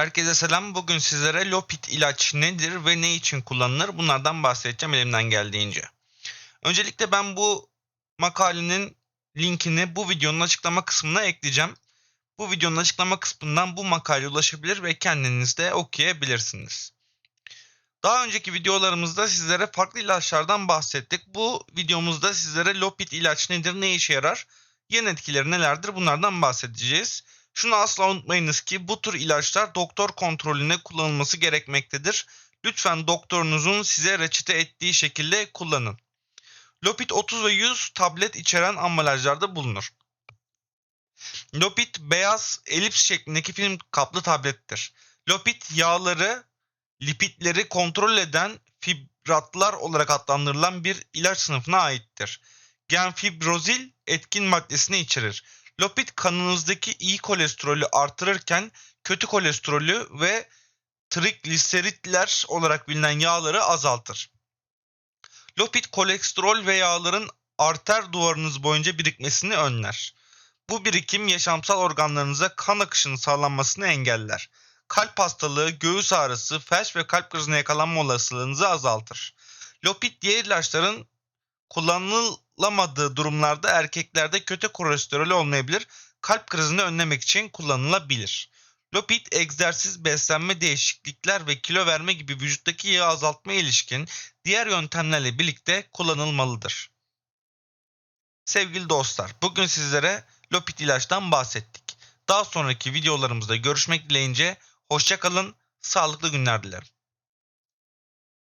Herkese selam. Bugün sizlere Lopit ilaç nedir ve ne için kullanılır bunlardan bahsedeceğim elimden geldiğince. Öncelikle ben bu makalenin linkini bu videonun açıklama kısmına ekleyeceğim. Bu videonun açıklama kısmından bu makaleye ulaşabilir ve kendiniz de okuyabilirsiniz. Daha önceki videolarımızda sizlere farklı ilaçlardan bahsettik. Bu videomuzda sizlere Lopit ilaç nedir, ne işe yarar, yan etkileri nelerdir bunlardan bahsedeceğiz. Şunu asla unutmayınız ki bu tür ilaçlar doktor kontrolüne kullanılması gerekmektedir. Lütfen doktorunuzun size reçete ettiği şekilde kullanın. Lopit 30 ve 100 tablet içeren ambalajlarda bulunur. Lopit beyaz elips şeklindeki film kaplı tablettir. Lopit yağları, lipidleri kontrol eden fibratlar olarak adlandırılan bir ilaç sınıfına aittir. Genfibrozil etkin maddesini içerir. Lopit kanınızdaki iyi kolesterolü artırırken kötü kolesterolü ve trigliseritler olarak bilinen yağları azaltır. Lopit kolesterol ve yağların arter duvarınız boyunca birikmesini önler. Bu birikim yaşamsal organlarınıza kan akışının sağlanmasını engeller. Kalp hastalığı, göğüs ağrısı, felç ve kalp krizine yakalanma olasılığınızı azaltır. Lopit diğer ilaçların kullanılamadığı durumlarda erkeklerde kötü kolesterol olmayabilir. Kalp krizini önlemek için kullanılabilir. Lopit egzersiz, beslenme değişiklikler ve kilo verme gibi vücuttaki yağı azaltma ilişkin diğer yöntemlerle birlikte kullanılmalıdır. Sevgili dostlar, bugün sizlere Lopit ilaçtan bahsettik. Daha sonraki videolarımızda görüşmek dileğince hoşça kalın, sağlıklı günler dilerim.